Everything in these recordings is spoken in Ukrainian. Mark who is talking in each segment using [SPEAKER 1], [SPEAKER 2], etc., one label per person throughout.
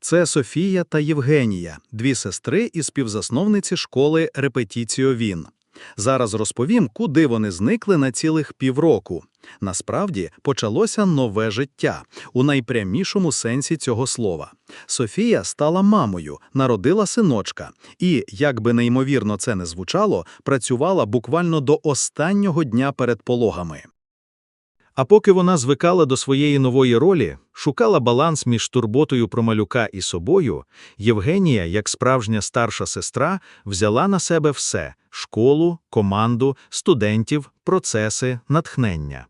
[SPEAKER 1] Це Софія та Євгенія, дві сестри і співзасновниці школи Репетіціо Він. Зараз розповім, куди вони зникли на цілих півроку. Насправді почалося нове життя у найпрямішому сенсі цього слова. Софія стала мамою, народила синочка і, як би неймовірно це не звучало, працювала буквально до останнього дня перед пологами. А поки вона звикала до своєї нової ролі, шукала баланс між турботою про малюка і собою, Євгенія, як справжня старша сестра, взяла на себе все – школу, команду, студентів, процеси, натхнення.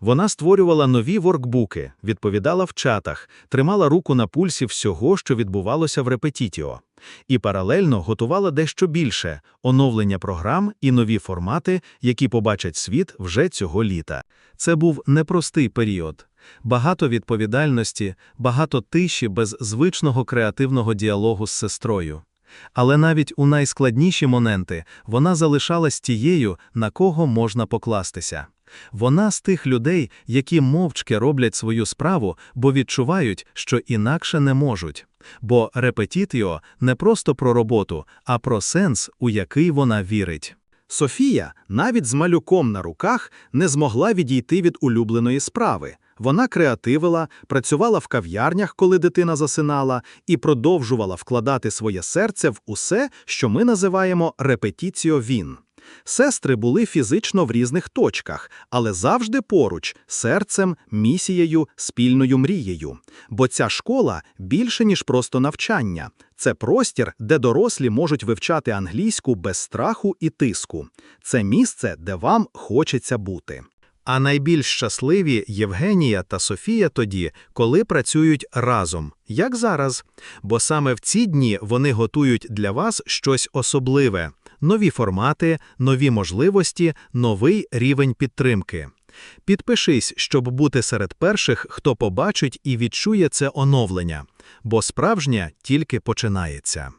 [SPEAKER 1] Вона створювала нові воркбуки, відповідала в чатах, тримала руку на пульсі всього, що відбувалося в репетітіо. І паралельно готувала дещо більше – оновлення програм і нові формати, які побачать світ вже цього літа. Це був непростий період. Багато відповідальності, багато тиші без звичного креативного діалогу з сестрою. Але навіть у найскладніші моменти вона залишалась тією, на кого можна покластися. Вона з тих людей, які мовчки роблять свою справу, бо відчувають, що інакше не можуть. Бо репетітіо не просто про роботу, а про сенс, у який вона вірить. Софія навіть з малюком на руках не змогла відійти від улюбленої справи. Вона креативила, працювала в кав'ярнях, коли дитина засинала, і продовжувала вкладати своє серце в усе, що ми називаємо репетіціо він. Сестри були фізично в різних точках, але завжди поруч серцем, місією, спільною мрією. Бо ця школа більше, ніж просто навчання. Це простір, де дорослі можуть вивчати англійську без страху і тиску. Це місце, де вам хочеться бути. А найбільш щасливі Євгенія та Софія тоді, коли працюють разом, як зараз. Бо саме в ці дні вони готують для вас щось особливе нові формати, нові можливості, новий рівень підтримки. Підпишись, щоб бути серед перших, хто побачить і відчує це оновлення, бо справжнє тільки починається.